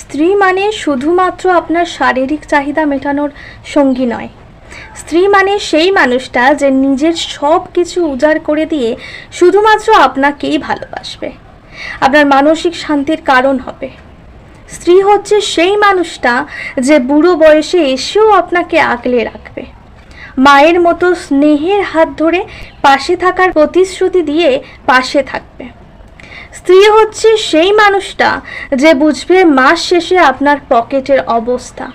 স্ত্রী মানে শুধুমাত্র আপনার শারীরিক চাহিদা মেটানোর সঙ্গী নয়। স্ত্রী মানে সেই মানুষটা যে নিজের সব কিছু উজাড় করে দিয়ে শুধুমাত্র আপনাকেই ভালোবাসবে। আপনার মানসিক শান্তির কারণ হবে। স্ত্রী হচ্ছে সেই মানুষটা যে বুড়ো বয়সে এসেও আপনাকে আগলে রাখবে। মায়ের মতো স্নেহের হাত ধরে পাশে থাকার প্রতিশ্রুতি দিয়ে পাশে থাকবে। স্ত্রী হচ্ছে সেই মানুষটা যে বুঝবে মাস শেষে আপনার পকেটের অবস্থা।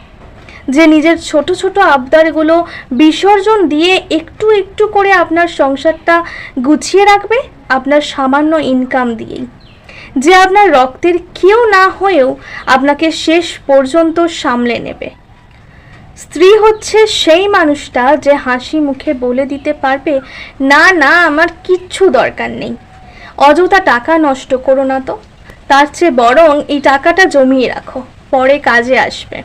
যে নিজের ছোট ছোট আবদারগুলো বিসর্জন দিয়ে একটু একটু করে আপনার সংসারটা গুছিয়ে রাখবে, আপনার সামান্য ইনকাম দিয়েই। যে আপনার রক্তের কেউ না হয়েও আপনাকে শেষ পর্যন্ত সামলে নেবে। স্ত্রী হচ্ছে সেই মানুষটা যে হাসি মুখে বলে দিতে পারবে, না না, আমার কিচ্ছু দরকার নেই। অযথা টাকা নষ্ট করো না তো। তার চেয়ে বরং এই টাকাটা জমিয়ে রাখো, পরে কাজে আসবে।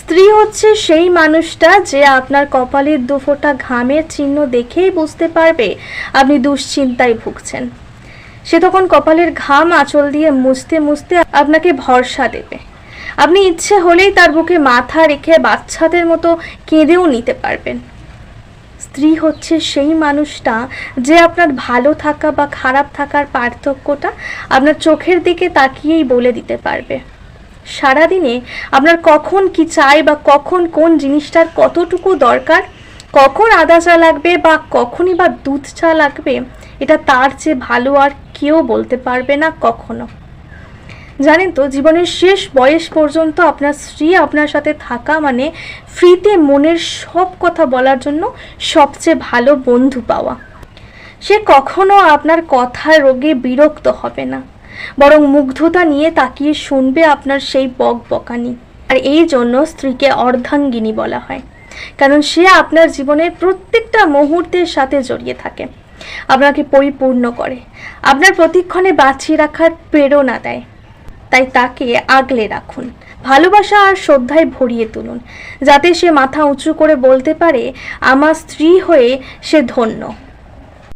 স্ত্রী হচ্ছে সেই মানুষটা যে আপনার কপালের দুফোঁটা ঘামের চিহ্ন দেখেই বুঝতে পারবে আপনি দুশ্চিন্তায় ভুগছেন। সে তখন কপালের ঘাম আঁচল দিয়ে মুছতে মুছতে আপনাকে ভরসা দেবে। আপনি ইচ্ছে হলেই তার বুকে মাথা রেখে বাচ্চাদের মতো কেঁদেও নিতে পারবেন। স্ত্রী হচ্ছে সেই মানুষটা যে আপনার ভালো থাকা বা খারাপ থাকার পার্থক্যটা আপনার চোখের দিকে তাকিয়েই বলে দিতে পারবে। সারাদিনে আপনার কখন কি চাই বা কখন কোন জিনিসটার কতটুকু দরকার, কখন আদা চা লাগবে বা কখনই বা দুধ চা লাগবে, এটা তার চেয়ে ভালো আর কেউ বলতে পারবে না কখনো। জানেন তো, জীবনের শেষ বয়স পর্যন্ত আপনার স্ত্রী আপনার সাথে থাকা মানে ফ্রিতে মনের সব কথা বলার জন্য সবচেয়ে ভালো বন্ধু পাওয়া। সে কখনো আপনার কথার রোগে বিরক্ত হবে না। বরং মুগ্ধতা নিয়ে তাকিয়ে শুনবে আপনার সেই বক বকানি আর এই জন্য স্ত্রীকে অর্ধাঙ্গিনী বলা হয়। কারণ সে আপনার জীবনের প্রত্যেকটা মুহূর্তের সাথে জড়িয়ে থাকে। আপনাকে পরিপূর্ণ করে। আপনার প্রতিক্ষণে বাঁচিয়ে রাখার প্রেরণা দেয়। তাই তাকে আগলে রাখুন। ভালোবাসা আর শ্রদ্ধায় ভরিয়ে তুলুন, যাতে সে মাথা উঁচু করে বলতে পারে, আমার স্ত্রী হয়ে সে ধন্য।